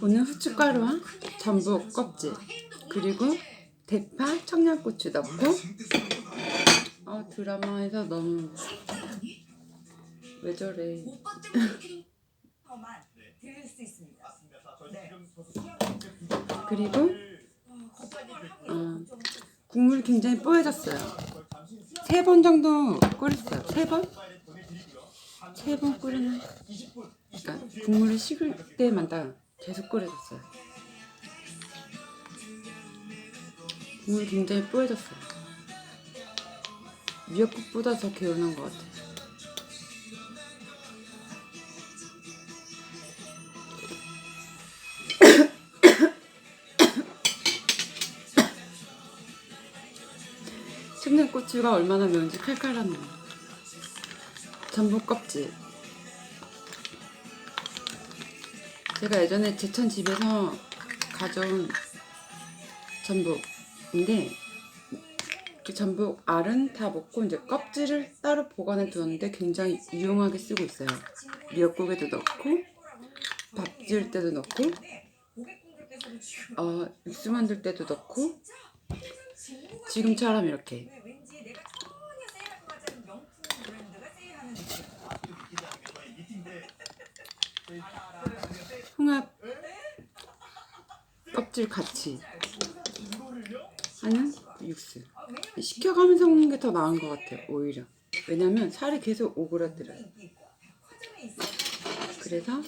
오늘 후춧가루와 전복 껍질 그리고 대파, 청양고추 넣고 어 드라마에서 너무 왜 저래. 그리고 어, 국물이 굉장히 뽀얘졌어요 세 번 정도 끓였어요 세 번? 세 번 끓였나? 그러니까 국물이 식을 때마다 계속 끓여줬어요 국물이 굉장히 뽀얘졌어요 미역국보다 더 개운한 것 같아요 청양고추가 얼마나 매운지 칼칼하네요. 전복 껍질. 제가 예전에 제천 집에서 가져온 전복인데 그 전복 알은 다 먹고 이제 껍질을 따로 보관해 두었는데 굉장히 유용하게 쓰고 있어요. 미역국에도 넣고 밥 지을 때도 넣고 어, 육수 만들 때도 넣고 지금처럼 이렇게 왠지 내가 전혀 세일할 것 같지 않은 명품 브랜드가 세일하는 느낌. 홍합 껍질 같이. 하는 육수. 식혀가면서 먹는 게 더 나은 것 같아요 오히려. 왜냐면 살이 계속 오그라들어요. 그래서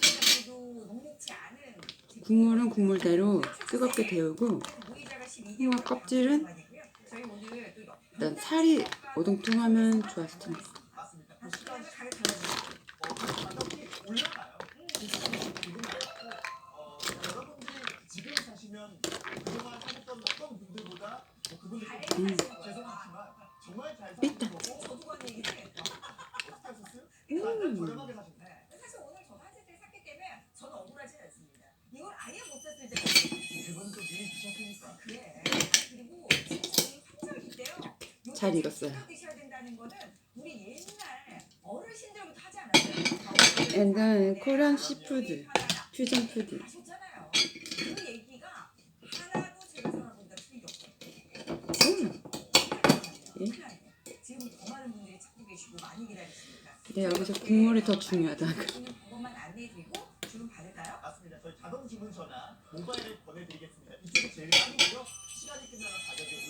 국물은 국물대로 뜨겁게 데우고 무이자가 12 홍합 껍질은 일단 살이 오동통하면 좋았을 텐데 분들보다 뭐 음. 잘 익었어요. 옛날 코리안 시푸드 퓨전. 그 네, 여기서 국물이 더 중요하다. 그것만 안내드리고 주문 받을까요? 맞습니다. 저희 자동 주문서나 모바일을 보내드리겠습니다. 이쪽이 제일 빠르고요. 시간이 끝나면 가격이